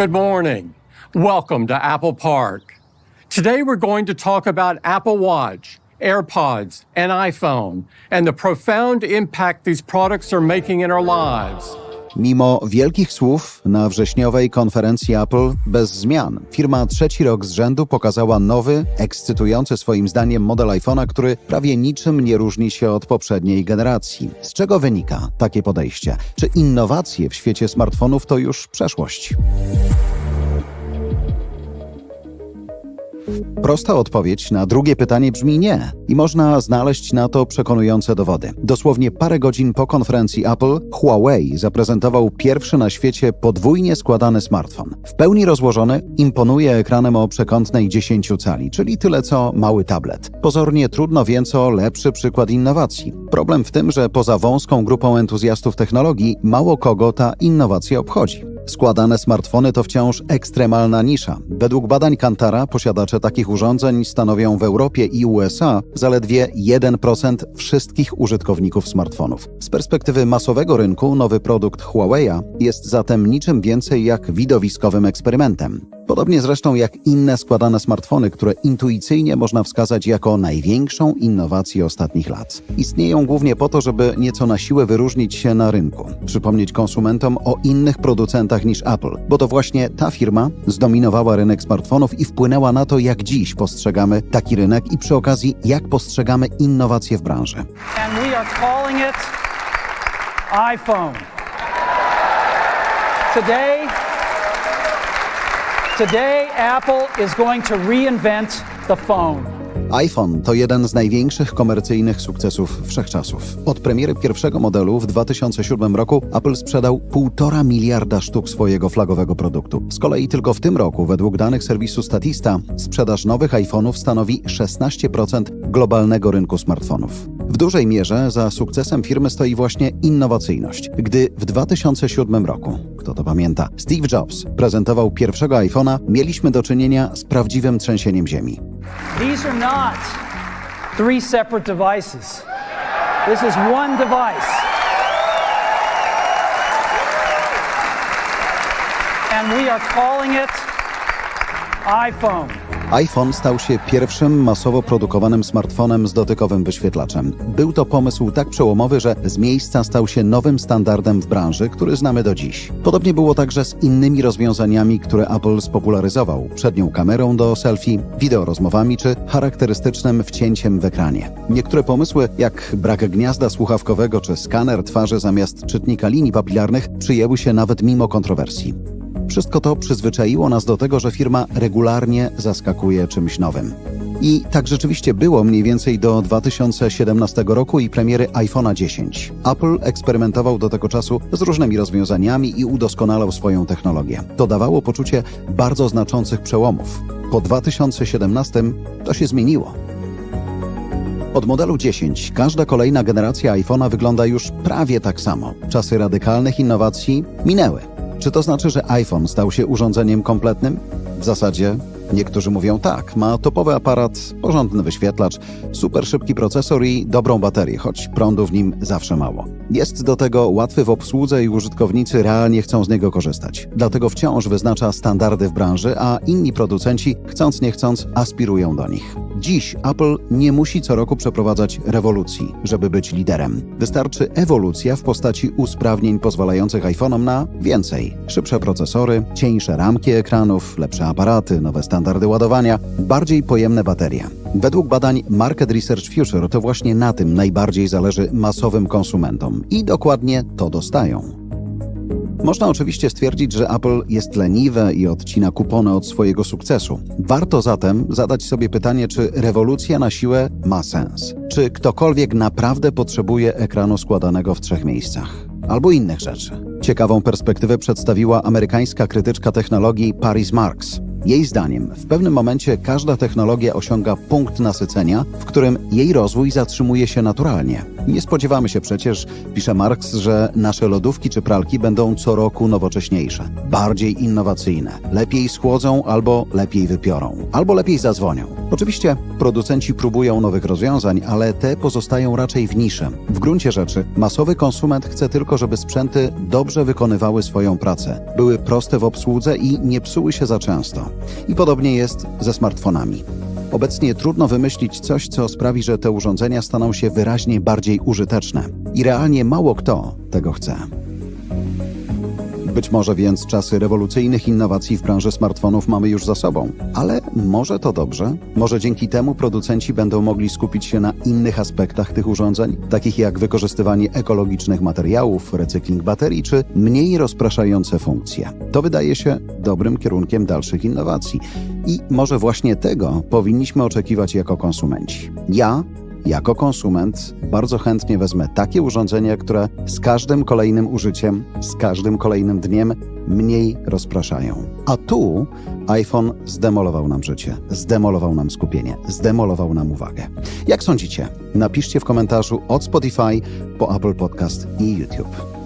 Good morning. Welcome to Apple Park. Today we're going to talk about Apple Watch, AirPods, and iPhone, and the profound impact these products are making in our lives. Mimo wielkich słów na wrześniowej konferencji Apple bez zmian, firma trzeci rok z rzędu pokazała nowy, ekscytujący swoim zdaniem model iPhone'a, który prawie niczym nie różni się od poprzedniej generacji. Z czego wynika takie podejście? Czy innowacje w świecie smartfonów to już przeszłość? Prosta odpowiedź na drugie pytanie brzmi nie i można znaleźć na to przekonujące dowody. Dosłownie parę godzin po konferencji Apple Huawei zaprezentował pierwszy na świecie podwójnie składany smartfon. W pełni rozłożony, imponuje ekranem o przekątnej 10 cali, czyli tyle co mały tablet. Pozornie trudno więc o lepszy przykład innowacji. Problem w tym, że poza wąską grupą entuzjastów technologii mało kogo ta innowacja obchodzi. Składane smartfony to wciąż ekstremalna nisza. Według badań Kantara posiadacze takich urządzeń stanowią w Europie i USA zaledwie 1% wszystkich użytkowników smartfonów. Z perspektywy masowego rynku nowy produkt Huawei'a jest zatem niczym więcej jak widowiskowym eksperymentem. Podobnie zresztą jak inne składane smartfony, które intuicyjnie można wskazać jako największą innowację ostatnich lat. Istnieją głównie po to, żeby nieco na siłę wyróżnić się na rynku, przypomnieć konsumentom o innych producentach niż Apple, bo to właśnie ta firma zdominowała rynek smartfonów i wpłynęła na to, jak dziś postrzegamy taki rynek i przy okazji, jak postrzegamy innowacje w branży. iPhone. Today, today Apple is going to reinvent the phone. iPhone to jeden z największych komercyjnych sukcesów wszechczasów. Od premiery pierwszego modelu w 2007 roku Apple sprzedał 1,5 miliarda sztuk swojego flagowego produktu. Z kolei tylko w tym roku, według danych serwisu Statista, sprzedaż nowych iPhone'ów stanowi 16% globalnego rynku smartfonów. W dużej mierze za sukcesem firmy stoi właśnie innowacyjność. Gdy w 2007 roku, kto to pamięta, Steve Jobs prezentował pierwszego iPhone'a, mieliśmy do czynienia z prawdziwym trzęsieniem ziemi. These are not three separate devices. This is one device. And we are calling it iPhone. iPhone stał się pierwszym masowo produkowanym smartfonem z dotykowym wyświetlaczem. Był to pomysł tak przełomowy, że z miejsca stał się nowym standardem w branży, który znamy do dziś. Podobnie było także z innymi rozwiązaniami, które Apple spopularyzował: przednią kamerą do selfie, wideorozmowami czy charakterystycznym wcięciem w ekranie. Niektóre pomysły, jak brak gniazda słuchawkowego czy skaner twarzy zamiast czytnika linii papilarnych, przyjęły się nawet mimo kontrowersji. Wszystko to przyzwyczaiło nas do tego, że firma regularnie zaskakuje czymś nowym. I tak rzeczywiście było mniej więcej do 2017 roku i premiery iPhone'a 10. Apple eksperymentował do tego czasu z różnymi rozwiązaniami i udoskonalał swoją technologię. To dawało poczucie bardzo znaczących przełomów. Po 2017 to się zmieniło. Od modelu 10 każda kolejna generacja iPhone'a wygląda już prawie tak samo. Czasy radykalnych innowacji minęły. Czy to znaczy, że iPhone stał się urządzeniem kompletnym? W zasadzie niektórzy mówią tak. Ma topowy aparat, porządny wyświetlacz, super szybki procesor i dobrą baterię, choć prądu w nim zawsze mało. Jest do tego łatwy w obsłudze i użytkownicy realnie chcą z niego korzystać. Dlatego wciąż wyznacza standardy w branży, a inni producenci, chcąc nie chcąc, aspirują do nich. Dziś Apple nie musi co roku przeprowadzać rewolucji, żeby być liderem. Wystarczy ewolucja w postaci usprawnień pozwalających iPhone'om na więcej. Szybsze procesory, cieńsze ramki ekranów, lepsze aparaty, nowe standardy ładowania, bardziej pojemne baterie. Według badań Market Research Future to właśnie na tym najbardziej zależy masowym konsumentom i dokładnie to dostają. Można oczywiście stwierdzić, że Apple jest leniwe i odcina kupony od swojego sukcesu. Warto zatem zadać sobie pytanie, czy rewolucja na siłę ma sens. Czy ktokolwiek naprawdę potrzebuje ekranu składanego w trzech miejscach? Albo innych rzeczy. Ciekawą perspektywę przedstawiła amerykańska krytyczka technologii Paris Marks. Jej zdaniem, w pewnym momencie każda technologia osiąga punkt nasycenia, w którym jej rozwój zatrzymuje się naturalnie. Nie spodziewamy się przecież, pisze Marx, że nasze lodówki czy pralki będą co roku nowocześniejsze, bardziej innowacyjne, lepiej schłodzą albo lepiej wypiorą, albo lepiej zadzwonią. Oczywiście producenci próbują nowych rozwiązań, ale te pozostają raczej w niszy. W gruncie rzeczy masowy konsument chce tylko, żeby sprzęty dobrze wykonywały swoją pracę, były proste w obsłudze i nie psuły się za często. I podobnie jest ze smartfonami. Obecnie trudno wymyślić coś, co sprawi, że te urządzenia staną się wyraźnie bardziej użyteczne. I realnie mało kto tego chce. Być może więc czasy rewolucyjnych innowacji w branży smartfonów mamy już za sobą, ale może to dobrze? Może dzięki temu producenci będą mogli skupić się na innych aspektach tych urządzeń, takich jak wykorzystywanie ekologicznych materiałów, recykling baterii czy mniej rozpraszające funkcje. To wydaje się dobrym kierunkiem dalszych innowacji i może właśnie tego powinniśmy oczekiwać jako konsumenci. Ja jako konsument bardzo chętnie wezmę takie urządzenia, które z każdym kolejnym użyciem, z każdym kolejnym dniem mniej rozpraszają. A tu iPhone zdemolował nam życie, zdemolował nam skupienie, zdemolował nam uwagę. Jak sądzicie? Napiszcie w komentarzu od Spotify po Apple Podcast i YouTube.